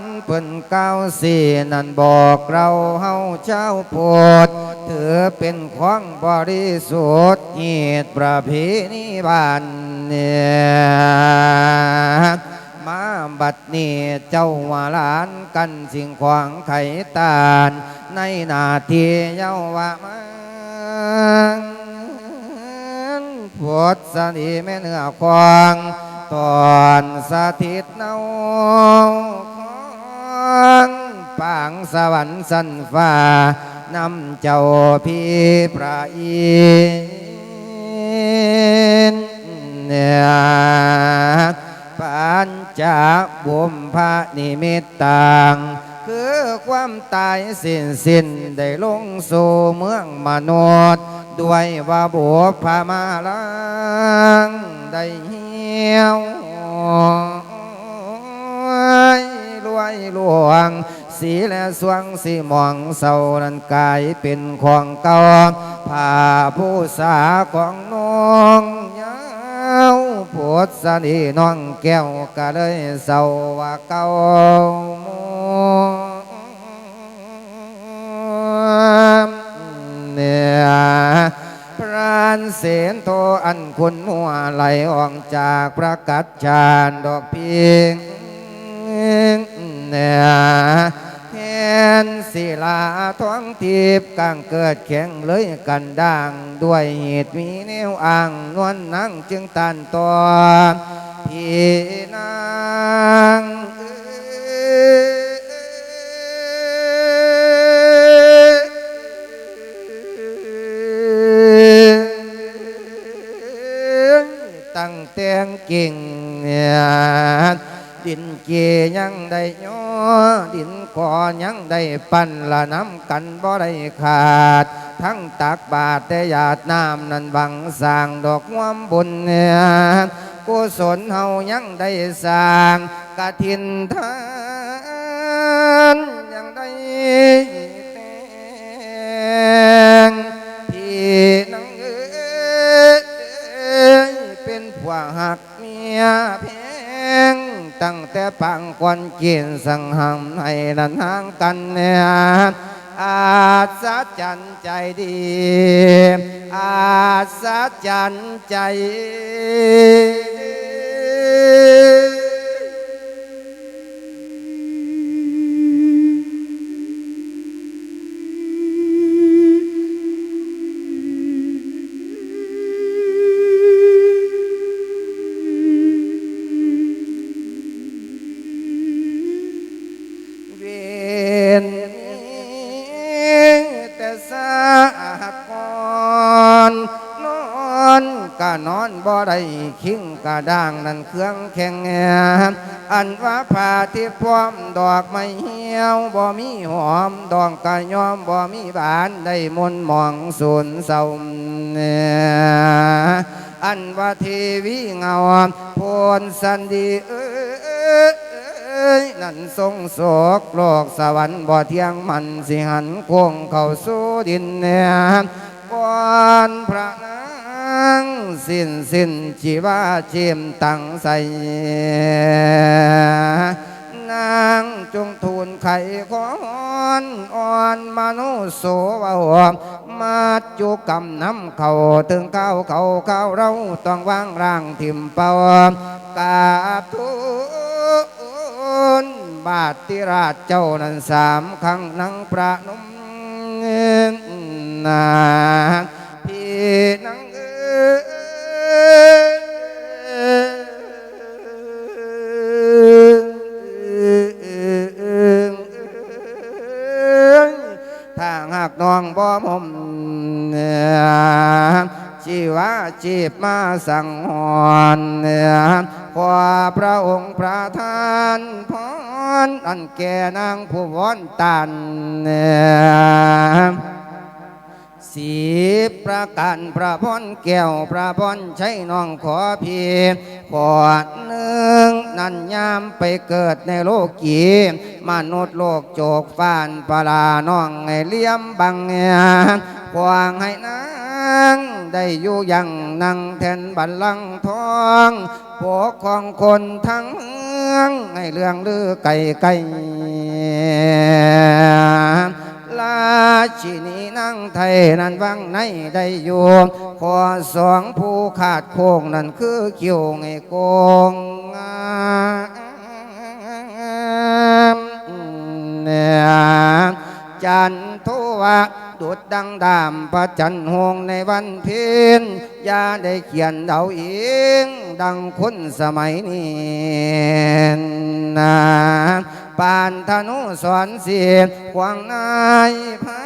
รค์เปิ่นเก้าวสี่นั่นบอกเราเฮาเจ้าโพดถือเป็นของบริสุทธิ์เหตุประเพณีบ้านเนี่ยมาบัดนี้เจ้าว่าหลานกันสิ่งขวางไขตานในนาทีเยาวะมันพดสนีแม่เนื้อควางตอนสถิตเนา องปางสวรรค์สันฟ้านำเจ้าพี่ประอินเนี่ยปัญจบุมพระนิมิตตังคือความตายสิ้นสิ้นได้ลงสู่เมืองมนุษย์ด้วยว่าบุพามาลังได้เหี่ยว รวยหลวง สีและสวงสีมองเศร้านั้นกายเป็นของเก่าผ้าผู้สาของน้องยาวปวดสนีน้องแก้วก็เลยเศร้าว่าเก่าเนี่ยพรานเสนโทอันคุณมัวไหลออกจากประกัดชานดอกเพียง เนี่ยแคนศิลาท้องทิพย์กางเกิดแข็งเลยกันด่าง ด้วยเหตุมีแนวอ่างนวลนั่งจึงตันตอนพี่นางตั้งแต่งกิ่ง เกยังได้ย่อดินกอยังได้ปั่นละน้ำกันบ่ได้ขาด ทั้งตักบาทแต่หยาดน้ำนั้นบังสร้างดอกงวมบุญเนี่ยกุศลเฮายังได้สร้างกะทินทานยังได้แต่งพี่นังเอ้ยเป็นผัวหักเมียแพ ตั้งแต่ปังควันเกียนสังหำให้นันห่างกันเนี่ยอาศจรรย์ใจดี อาศจรรย์ใจ เวนแต่สากอนนอนก็นอนบ่ได้คิงกะด่างนั่นเครื่องแข็งแงอันว่าผ้าที่พร้อมดอกไม้เหี่ยวบ่มีหอมดองกะยอมบ่มีบานได้มนต์หมองสูนเศร้าอันว่าทีวีเงาพนสันดีเอ้ ยนั่นทรงโศกโลกสวรรค์บ่เที่ยงมันสิหันโค้งเข้าสู่ดินเนี่ยก่อนพระนางสิ้นสิ้นชีวาชิมตั้งใสนางจงทูลไข่ขอนอ่อนมนุโสวะหอมมาจุกำน้ำเขาถึงก้าเขาก้าเราต้องวางร่างทิมเป่ากาบทู ลบาทติราชเจ้านั้นสามครั้งนังประนมนาพี่นังเอยถ้าหากน้องบ่มมชีวาจีบมาสังหอน ขอพระองค์ประทานพรอันแก่นางผู้วอนตันสีประกันพระพรแก้วพระพรใช้น้องขอเพียขอดหนึ่งนันยามไปเกิดในโลกีมนุษย์โลกโจกฟานปลาน้องให้เลี้ยมบังเงียควางให้นางได้อยู่ยัง นั่งแทนบัลลังก์ทองปกของคนทั้งเมืองให้เรื่องลือไก่ไก่ลาชินีนั่งไทยนั้นวังในได้อยู่ขอสองผู้ขาดโค้งนั่นคือเกี่ยวไงโกงเนี่ยจันทุวะ ดุดดังดามพระจันทร์หงในวันเพ็ญอย่าได้เขียนเดาเอง ดังคนสมัยนี้นะปานธนุสอนเสียขวางนายพา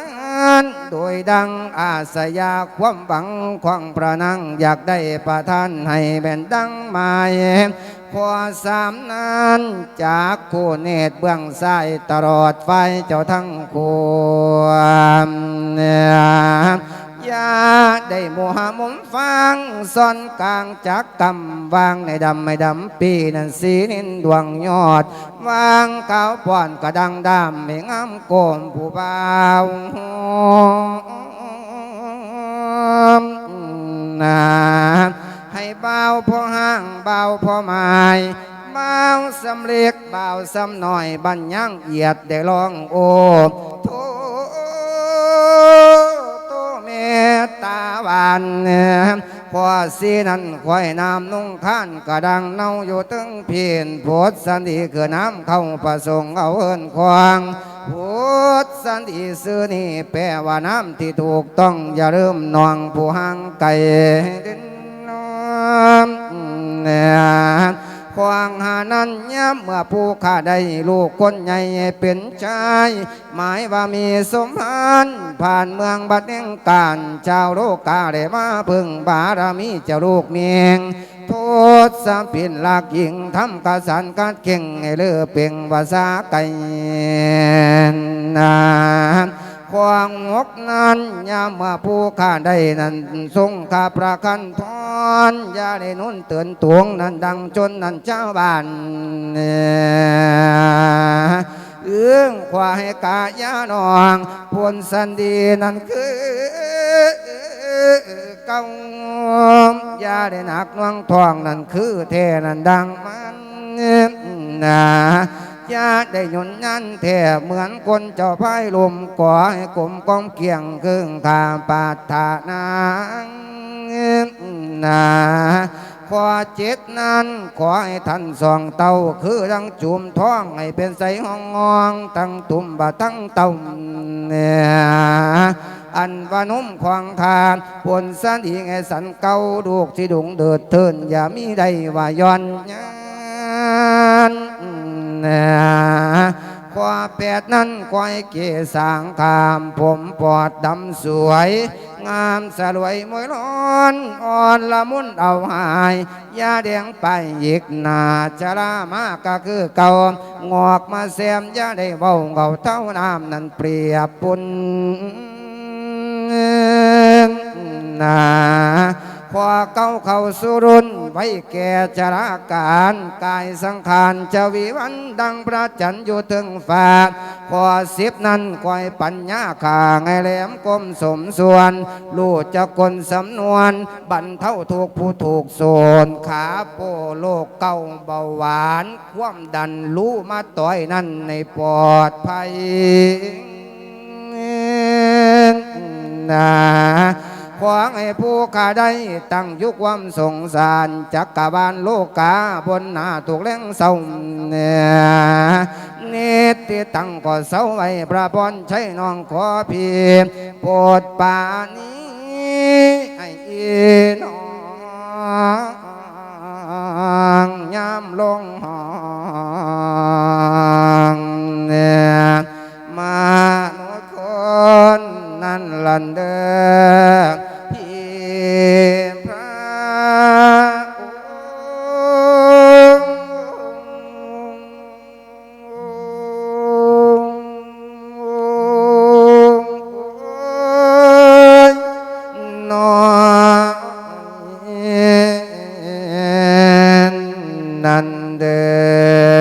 นโดยดังอาสยาความหวังของประนังอยากได้ประทานให้แบ่นดังหมาย พอสามนานจากคู่เนตรเบื้องซ้ายตลอดไฟเจ้าทั้งความอย่าได้มัวมุมฟังซ่อนกลางจักกำวางในดำไม่ดำปีนันสีนินดวงยอด วางขาวป้อนกระดังดำไม่งามโกมผู้บ่าวนา ให้เบาพอห้างเบาพอหมายเบาสำเร็จเบาสำหน่อยบัญญังเหยียดได้ลองโอโทโตเมตตาวานพอสีนั้นควายน้ำนุ่งข้านกระดังเน่าอยู่ตึงเพียนโพดสันดีคือน้ำเข้าประสงค์เอาเอินควางโพดสันดีซื้อนี่แปลว่าน้ำที่ถูกต้องอย่าลืมนองผู้ห่างไกลดิน ควางหานั้นย้ำเมื่อผู้ข้าได้ลูกคนใหญ่เป็นชาย หมายว่ามีสมภารผ่านเมืองบัดเน่งการชาวโลกาได้มาพึ่งบารมีเจ้าลูกเมียงโทษสามปินหลักยิงทำกาสันกาเก่งให้เลือเป่งภาษาไก่นา ควางงกนั้นยามเมื่อผู้ข้าได้นั้นทรงข้าประคันทอนอย่าได้นุ่นเตือนตวงนั้นดังจนนั้นเจ้าบ้านเอื้องควายกายานองพวนสันดีนั้นคือเก้ายาได้หนักนวงทองนั่นคือเทนั่นดังมันนะ ย่าได้หยุนยันแท่เหมือนคนเจ้าพายลมก่อให้กลมกองเกียงครึ่งทางปาฐานางนะขอเจ็ดนั้นขอให้ท่านสองเต้าคือดังจุ่มท้องให้เป็นใสห้องงองตั้งตุ่มบะตั้งเต้าเนี่ยอันว่านุ่มควางทานปนสันอีไงสันเก้าดูกที่ดุงเดือดเทินอย่ามีใดว่าย้อนยาน ควาแปดนั้นควายเกสางคามผมปอดดำสวย งามสลวยมวยร้อนอ่อนละมุนเอาหายยาแดงไปยิกนาจรามากก็คือเก่างอกมาแซมยาได้เบาเงาเท่าน้ำนั้นเปรียบปุ่นนา พอเก้าเข้าสุรุนไว้แก่จราการกายสังขารจะวิวันดังพระจันทร์อยู่ถึงฟ้าพอสิบนั้นคอยปัญญาขาไงแหลมกลมสมส่วนลูกจะกลสำนวนบรรเท่าถูกผู้ถูกโซนขาโปโลกเก้าเบาหวาน ความดันรู้มาต่อยนั่นในปลอดภัยนะ ขวางให้ผู้ข้าได้ ตั้งยุคความสงสารจักกะบาลโลกาบนหน้าถูกเล่งเศร้าเนี่ยติตั้งก็เศร้าไว้พระพรใช้น้องขอเพียงโปรดป่านี้